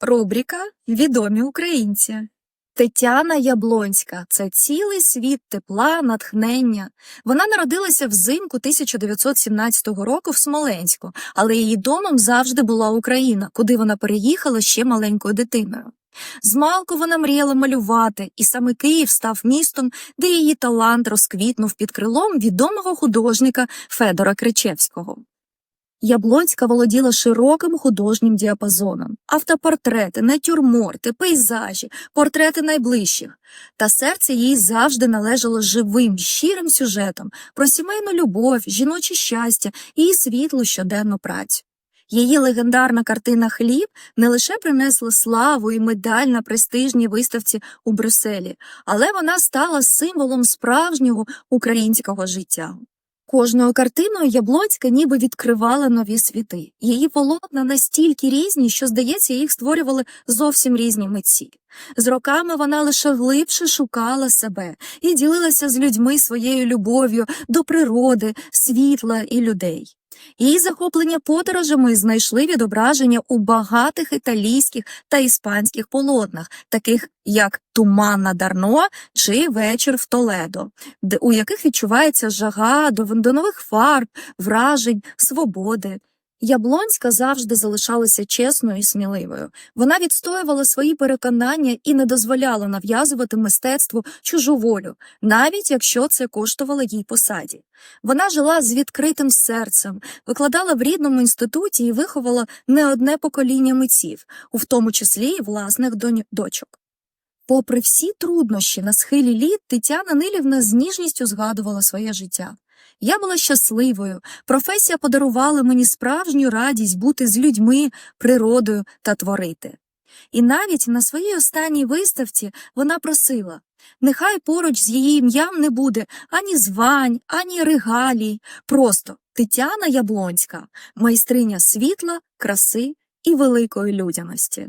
Рубрика Відомі українці. Тетяна Яблонська це цілий світ тепла, натхнення. Вона народилася взимку 1917 року в Смоленську, але її домом завжди була Україна, куди вона переїхала ще маленькою дитиною. Змалку вона мріяла малювати, і саме Київ став містом, де її талант розквітнув під крилом відомого художника Федора Кричевського. Яблонська володіла широким художнім діапазоном, автопортрети, натюрморти, пейзажі, портрети найближчих. Та серце їй завжди належало живим, щирим сюжетом про сімейну любов, жіноче щастя і світлу щоденну працю. Її легендарна картина Хліб не лише принесла славу і медаль на престижній виставці у Брюсселі, але вона стала символом справжнього українського життя. Кожною картиною Яблонська ніби відкривала нові світи. Її полотна настільки різні, що, здається, їх створювали зовсім різні митці. З роками вона лише глибше шукала себе і ділилася з людьми своєю любов'ю до природи, світла і людей. Її захоплення подорожами знайшли відображення у багатих італійських та іспанських полотнах, таких як Туманна Дарно чи Вечір в Толедо, у яких відчувається жага до нових фарб, вражень, свободи. Яблонська завжди залишалася чесною і сміливою. Вона відстоювала свої переконання і не дозволяла нав'язувати мистецтву чужу волю, навіть якщо це коштувало їй посаді. Вона жила з відкритим серцем, викладала в рідному інституті і виховала не одне покоління митців, у тому числі і власних дочок. Попри всі труднощі на схилі літ, Тетяна Нилівна з ніжністю згадувала своє життя. Я була щасливою, професія подарувала мені справжню радість бути з людьми, природою та творити. І навіть на своїй останній виставці вона просила нехай поруч з її ім'ям не буде ані звань, ані регалій, просто Тетяна Яблонська, майстриня світла, краси і великої людяності.